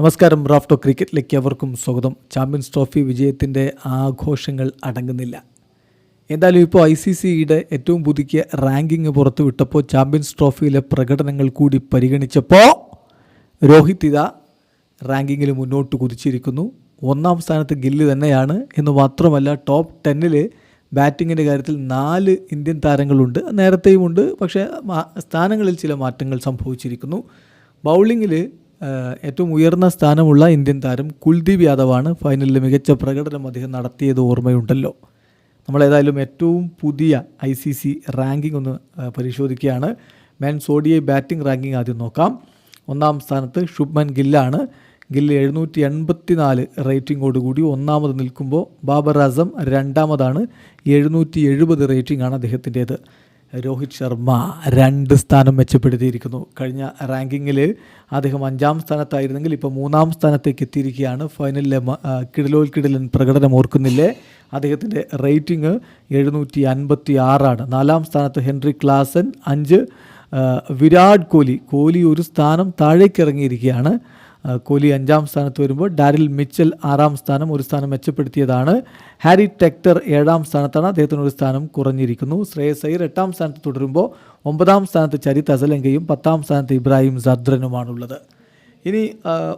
നമസ്കാരം റാഫ്റ്റോ ക്രിക്കറ്റിലേക്ക് അവർക്കും സ്വാഗതം. ചാമ്പ്യൻസ് ട്രോഫി വിജയത്തിന്റെ ആഘോഷങ്ങൾ അടങ്ങുന്നില്ല. എന്തായാലും ഇപ്പോൾ ഐ സി സിയുടെ ഏറ്റവും പുതുക്കിയ റാങ്കിങ് പുറത്തു വിട്ടപ്പോൾ ചാമ്പ്യൻസ് ട്രോഫിയിലെ പ്രകടനങ്ങൾ കൂടി പരിഗണിച്ചപ്പോൾ രോഹിത് ഇത റാങ്കിങ്ങിൽ മുന്നോട്ട് കുതിച്ചിരിക്കുന്നു. ഒന്നാം സ്ഥാനത്ത് ഗില്ല് തന്നെയാണ്. എന്ന് മാത്രമല്ല ടോപ്പ് ടെന്നിൽ ബാറ്റിങ്ങിന്റെ കാര്യത്തിൽ നാല് ഇന്ത്യൻ താരങ്ങളുണ്ട്. നേരത്തെയുമുണ്ട് പക്ഷേ സ്ഥാനങ്ങളിൽ ചില മാറ്റങ്ങൾ സംഭവിച്ചിരിക്കുന്നു. ബൗളിങ്ങിൽ ഏറ്റവും ഉയർന്ന സ്ഥാനമുള്ള ഇന്ത്യൻ താരം കുൽദീപ് യാദവാണ് ഫൈനലിൽ മികച്ച പ്രകടനം അദ്ദേഹം നടത്തിയത് ഓർമ്മയുണ്ടല്ലോ. നമ്മളേതായാലും ഏറ്റവും പുതിയ ഐ സി സി റാങ്കിംഗ് ഒന്ന് പരിശോധിക്കുകയാണ്. മെൻ സോഡിയെ ബാറ്റിംഗ് റാങ്കിംഗ് ആദ്യം നോക്കാം. ഒന്നാം സ്ഥാനത്ത് ശുഭ്മൻ ഗില്ലാണ്. ഗില്ല് എഴുന്നൂറ്റി എൺപത്തി നാല് റേറ്റിംഗോടുകൂടി ഒന്നാമത് നിൽക്കുമ്പോൾ ബാബർ ആസം രണ്ടാമതാണ്. എഴുന്നൂറ്റി എഴുപത് റേറ്റിംഗ് ആണ് അദ്ദേഹത്തിന്റേത്. രോഹിത് ശർമ്മ രണ്ട് സ്ഥാനം മെച്ചപ്പെടുത്തിയിരിക്കുന്നു. കഴിഞ്ഞ റാങ്കിങ്ങിൽ അദ്ദേഹം അഞ്ചാം സ്ഥാനത്തായിരുന്നെങ്കിൽ ഇപ്പോൾ മൂന്നാം സ്ഥാനത്തേക്ക് എത്തിയിരിക്കുകയാണ്. ഫൈനലിലെ കിടലോൽ കിടലൻ പ്രകടനം ഓർക്കുന്നില്ലേ? അദ്ദേഹത്തിന്റെ റേറ്റിംഗ് എഴുന്നൂറ്റി അൻപത്തി ആറാണ് നാലാം സ്ഥാനത്ത് ഹെൻറി ക്ലാസൻ അഞ്ച് വിരാട് കോഹ്ലി. കോഹ്ലി ഒരു സ്ഥാനം താഴേക്ക് ഇറങ്ങിയിരിക്കുകയാണ് ആ, കോഹ്ലി അഞ്ചാം സ്ഥാനത്ത് വരുമ്പോൾ ഡാരിൽ മിച്ചൽ ആറാം സ്ഥാനം ഒരു സ്ഥാനം മെച്ചപ്പെടുത്തിയതാണ്. ഹാരി ടെക്ടർ ഏഴാം സ്ഥാനത്താണ്. അദ്ദേഹത്തിന് ഒരു സ്ഥാനം കുറഞ്ഞിരിക്കുന്നു. ശ്രേയസ് അയ്യർ എട്ടാം സ്ഥാനത്ത് തുടരുമ്പോൾ ഒമ്പതാം സ്ഥാനത്ത് ചരിത് അസലങ്കയും പത്താം സ്ഥാനത്ത് ഇബ്രാഹിം സദ്രനുമാണുള്ളത്. ഇനി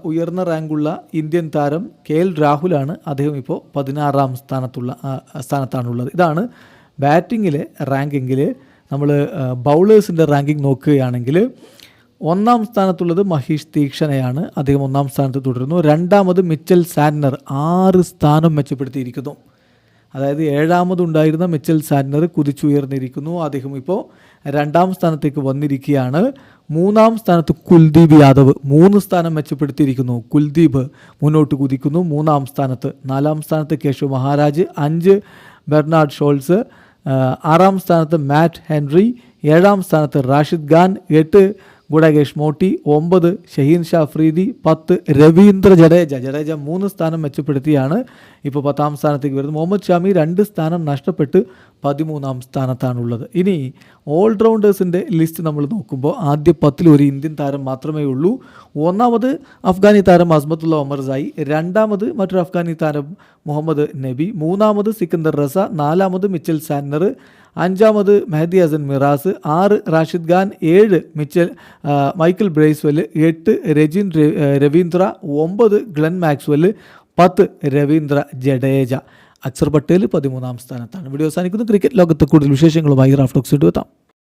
ഉയർന്ന റാങ്കുള്ള ഇന്ത്യൻ താരം കെ എൽ രാഹുലാണ് അദ്ദേഹം ഇപ്പോൾ പതിനാറാം സ്ഥാനത്തുള്ള സ്ഥാനത്താണുള്ളത്. ഇതാണ് ബാറ്റിങ്ങിലെ റാങ്കിങ്ങിൽ നമ്മൾ ബൗളേഴ്സിന്റെ റാങ്കിങ് നോക്കുകയാണെങ്കിൽ ഒന്നാം സ്ഥാനത്തുള്ളത് മഹീഷ് തീക്ഷണയാണ്. അദ്ദേഹം ഒന്നാം സ്ഥാനത്ത് തുടരുന്നു. രണ്ടാമത് മിച്ചൽ സാൻനർ ആറ് സ്ഥാനം മെച്ചപ്പെടുത്തിയിരിക്കുന്നു. അതായത് ഏഴാമതുണ്ടായിരുന്ന മിച്ചൽ സാൻനർ കുതിച്ചുയർന്നിരിക്കുന്നു. അദ്ദേഹം ഇപ്പോൾ രണ്ടാം സ്ഥാനത്തേക്ക് വന്നിരിക്കുകയാണ്. മൂന്നാം സ്ഥാനത്ത് കുൽദീപ് യാദവ് മൂന്ന് സ്ഥാനം മെച്ചപ്പെടുത്തിയിരിക്കുന്നു. കുൽദീപ് മുന്നോട്ട് കുതിക്കുന്നു. മൂന്നാം സ്ഥാനത്ത് നാലാം സ്ഥാനത്ത് കേശവ് മഹാരാജ് അഞ്ച് ബെർണാഡ് ഷോൾസ് ആറാം സ്ഥാനത്ത് മാറ്റ് ഹെൻറി ഏഴാം സ്ഥാനത്ത് റാഷിദ് ഖാൻ എട്ട് ഗുഡാകേഷ് മോട്ടി ഒമ്പത് ഷഹീൻ ഷാ ഫ്രീദി പത്ത് രവീന്ദ്ര ജഡേജ. ജഡേജ മൂന്ന് സ്ഥാനം മെച്ചപ്പെടുത്തിയാണ് ഇപ്പോൾ പത്താം സ്ഥാനത്തേക്ക് വരുന്നത്. മുഹമ്മദ് ഷാമി രണ്ട് സ്ഥാനം നഷ്ടപ്പെട്ട് പതിമൂന്നാം സ്ഥാനത്താണുള്ളത്. ഇനി ഓൾറൗണ്ടേഴ്സിന്റെ ലിസ്റ്റ് നമ്മൾ നോക്കുമ്പോൾ ആദ്യ പത്തിൽ ഒരു ഇന്ത്യൻ താരം മാത്രമേ ഉള്ളൂ. ഒന്നാമത് അഫ്ഗാനി താരം അസ്മത്തുള്ള ഒമർസായി രണ്ടാമത് മറ്റൊരു അഫ്ഗാനി താരം മുഹമ്മദ് നബി മൂന്നാമത് സിക്കന്ദർ റസ നാലാമത് മിച്ചൽ സാന്നർ അഞ്ചാമത് മെഹദി ഹസൻ മിറാസ് ആറ് റാഷിദ് ഖാൻ ഏഴ് മിച്ചൽ മൈക്കിൾ ബ്രേസ്വെൽ എട്ട് രജിൻ രവീന്ദ്ര ഒമ്പത് ഗ്ലെൻ മാക്സ്വെൽ പത്ത് രവീന്ദ്ര ജഡേജ. അക്സർ പട്ടേൽ പതിമൂന്നാം സ്ഥാനത്താണ്. വീഡിയോ അവസാനിക്കുന്നു. ക്രിക്കറ്റ് ലോകത്ത് കൂടുതൽ വിശേഷങ്ങളുമായി റാഫ്റ്റോക്സ് എത്താം.